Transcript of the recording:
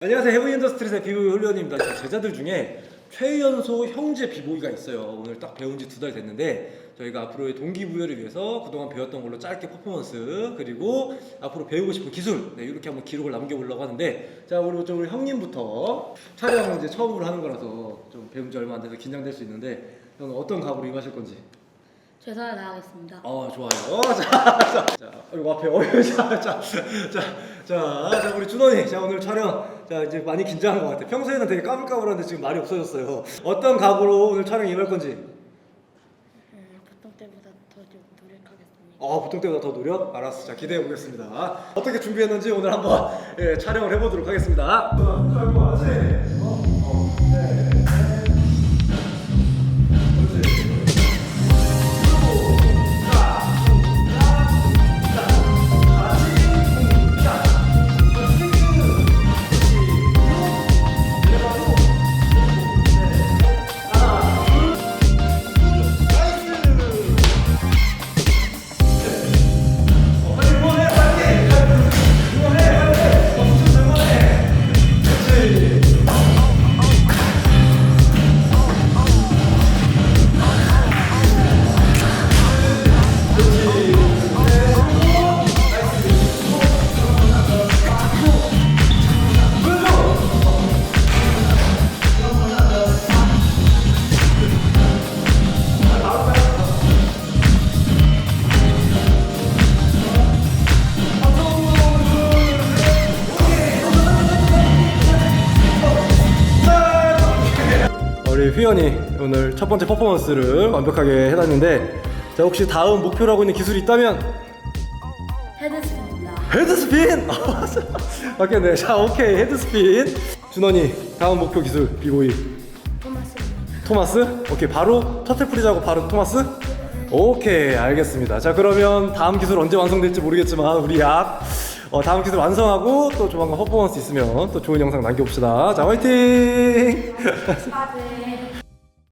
안녕하세요. 해븐 인더스트리스의 비보이 훈련입니다. 제 제자들 중에 최연소 형제 비보이가 있어요. 오늘 딱 배운 지 두 달 됐는데 저희가 앞으로의 동기부여를 위해서 그동안 배웠던 걸로 짧게 퍼포먼스 그리고 앞으로 배우고 싶은 기술 네, 이렇게 한번 기록을 남겨보려고 하는데 자 우리 먼저 우리 형님부터 촬영 이제 처음으로 하는 거라서 좀 배운 지 얼마 안 돼서 긴장될 수 있는데 형은 어떤 각오로 임하실 건지 최선을 다하겠습니다. 어 좋아요. 어, 자, 자, 자, 이거 앞에 어, 자, 자, 자, 자, 자, 우리 준원이, 자 오늘 촬영, 자 이제 많이 긴장한 것 같아. 평소에는 되게 까불까불한데 지금 말이 없어졌어요. 어떤 각오로 오늘 촬영 임할 건지. 음, 보통 때보다 더 좀 노력하겠습니다. 어, 보통 때보다 더 노력? 알았어. 자 기대해 보겠습니다. 어떻게 준비했는지 오늘 한번 예, 촬영을 해보도록 하겠습니다. 우리 휘연이 오늘 첫 번째 퍼포먼스를 완벽하게 해놨는데 자 혹시 다음 목표로 하고 있는 기술이 있다면 헤드스핀입니다. 헤드스핀! 맞겠네. 자, 오케이. 헤드스핀. 준원이, 다음 목표 기술, 비보이. 토마스입니다. 토마스? 오케이. 바로 터틀프리즈하고 바로 토마스? 오케이. 알겠습니다. 자, 그러면 다음 기술 언제 완성될지 모르겠지만, 우리 약, 어, 다음 기술 완성하고 또 조만간 퍼포먼스 있으면 또 좋은 영상 남겨봅시다. 자, 화이팅!